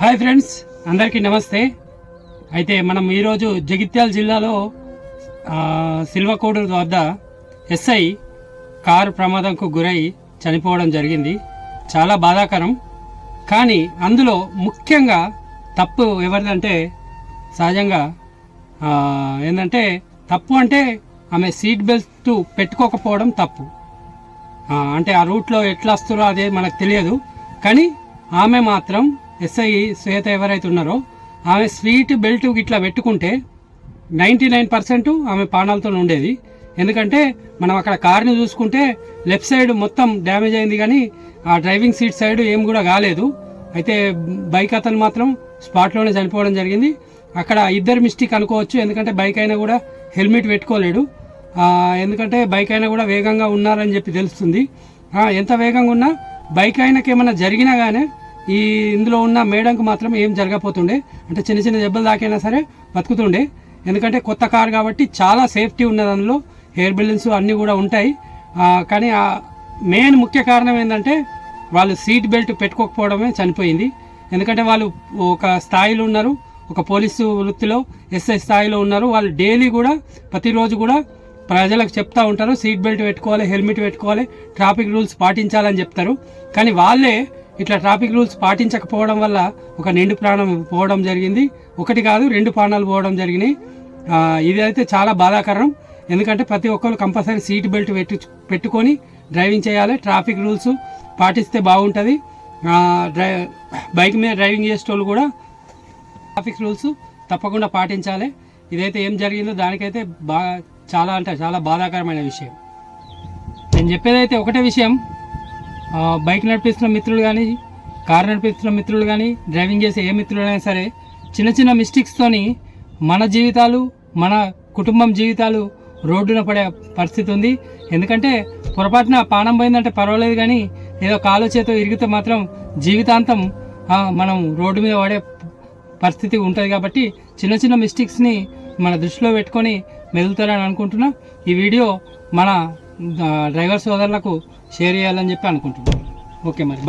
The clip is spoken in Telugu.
హాయ్ ఫ్రెండ్స్ అందరికీ నమస్తే. అయితే మనం ఈరోజు జగిత్యాల జిల్లాలో సిల్వకోడూరు వద్ద ఎస్ఐ కారు ప్రమాదంకు గురై చనిపోవడం జరిగింది. చాలా బాధాకరం. కానీ అందులో ముఖ్యంగా తప్పు ఎవరిదంటే సహజంగా ఏంటంటే తప్పు అంటే ఆమె సీట్ బెల్ట్ పెట్టుకోకపోవడం తప్పు. అంటే ఆ రూట్లో ఎట్లా వస్తారో అదే మనకు తెలియదు. కానీ ఆమె మాత్రం ఎస్ఐ శ్వేత ఎవరైతే ఉన్నారో ఆమె స్వీట్ బెల్ట్ ఇట్లా పెట్టుకుంటే నైంటీ నైన్ పర్సెంట్ ఆమె ప్రాణాలతో ఉండేది. ఎందుకంటే మనం అక్కడ కార్ని చూసుకుంటే లెఫ్ట్ సైడ్ మొత్తం డ్యామేజ్ అయింది కానీ ఆ డ్రైవింగ్ సీట్ సైడ్ ఏం కూడా కాలేదు. అయితే బైక్ అతను మాత్రం స్పాట్లోనే చనిపోవడం జరిగింది. అక్కడ ఇద్దరు మిస్టేక్ అనుకోవచ్చు ఎందుకంటే బైక్ అయినా కూడా హెల్మెట్ పెట్టుకోలేడు. ఎందుకంటే బైక్ అయినా కూడా వేగంగా ఉన్నారని చెప్పి తెలుస్తుంది. ఎంత వేగంగా ఉన్నా బైక్ అయినకేమైనా జరిగినా కానీ ఈ ఇందులో ఉన్న మేడంకు మాత్రం ఏం జరగపోతుండే అంటే చిన్న చిన్న దెబ్బలు దాకైనా సరే బతుకుతుండే. ఎందుకంటే కొత్త కార్ కాబట్టి చాలా సేఫ్టీ ఉన్నది అందులో. హెయిర్ బెలూన్స్ అన్నీ కూడా ఉంటాయి. కానీ ఆ మెయిన్ ముఖ్య కారణం ఏంటంటే వాళ్ళు సీట్ బెల్ట్ పెట్టుకోకపోవడమే చనిపోయింది. ఎందుకంటే వాళ్ళు ఒక స్థాయిలో ఉన్నారు. ఒక పోలీసు వృత్తిలో ఎస్ఐ స్థాయిలో ఉన్నారు. వాళ్ళు డైలీ కూడా ప్రతిరోజు కూడా ప్రజలకు చెప్తా ఉంటారు. సీట్ బెల్ట్ పెట్టుకోవాలి హెల్మెట్ పెట్టుకోవాలి ట్రాఫిక్ రూల్స్ పాటించాలని చెప్తారు. కానీ వాళ్ళే ఇట్లా ట్రాఫిక్ రూల్స్ పాటించకపోవడం వల్ల ఒక నిండు ప్రాణం పోవడం జరిగింది. ఒకటి కాదు రెండు ప్రాణాలు పోవడం జరిగినాయి. ఇది అయితే చాలా బాధాకరం. ఎందుకంటే ప్రతి ఒక్కరు కంపల్సరీ సీట్ బెల్ట్ పెట్టు పెట్టుకొని డ్రైవింగ్ చేయాలి. ట్రాఫిక్ రూల్స్ పాటిస్తే బాగుంటుంది. డ్రై బైక్ మీద డ్రైవింగ్ చేసేటోళ్ళు కూడా ట్రాఫిక్ రూల్స్ తప్పకుండా పాటించాలి. ఇదైతే ఏం జరిగిందో దానికైతే బాగా చాలా అంటే చాలా బాధాకరమైన విషయం. నేను చెప్పేదైతే ఒకటే విషయం. బైక్ నడిపిస్తున్న మిత్రులు కానీ కారు నడిపిస్తున్న మిత్రులు కానీ డ్రైవింగ్ చేసే ఏ మిత్రులైనా సరే చిన్న చిన్న మిస్టేక్స్తోని మన జీవితాలు మన కుటుంబం జీవితాలు రోడ్డున పడే పరిస్థితి ఉంది. ఎందుకంటే పొరపాటున పానం పోయిందంటే పర్వాలేదు కానీ ఏదో కాలు చేతో ఇరిగితే మాత్రం జీవితాంతం మనం రోడ్డు మీద పడే పరిస్థితి ఉంటుంది కాబట్టి చిన్న చిన్న మిస్టేక్స్ని మన దృష్టిలో పెట్టుకొని మెదులుతారని అనుకుంటున్నా. ఈ వీడియో మన డ్రైవర్ సోదరులకు షేర్ చేయాలని చెప్పి అనుకుంటున్నాను. ఓకే మరి.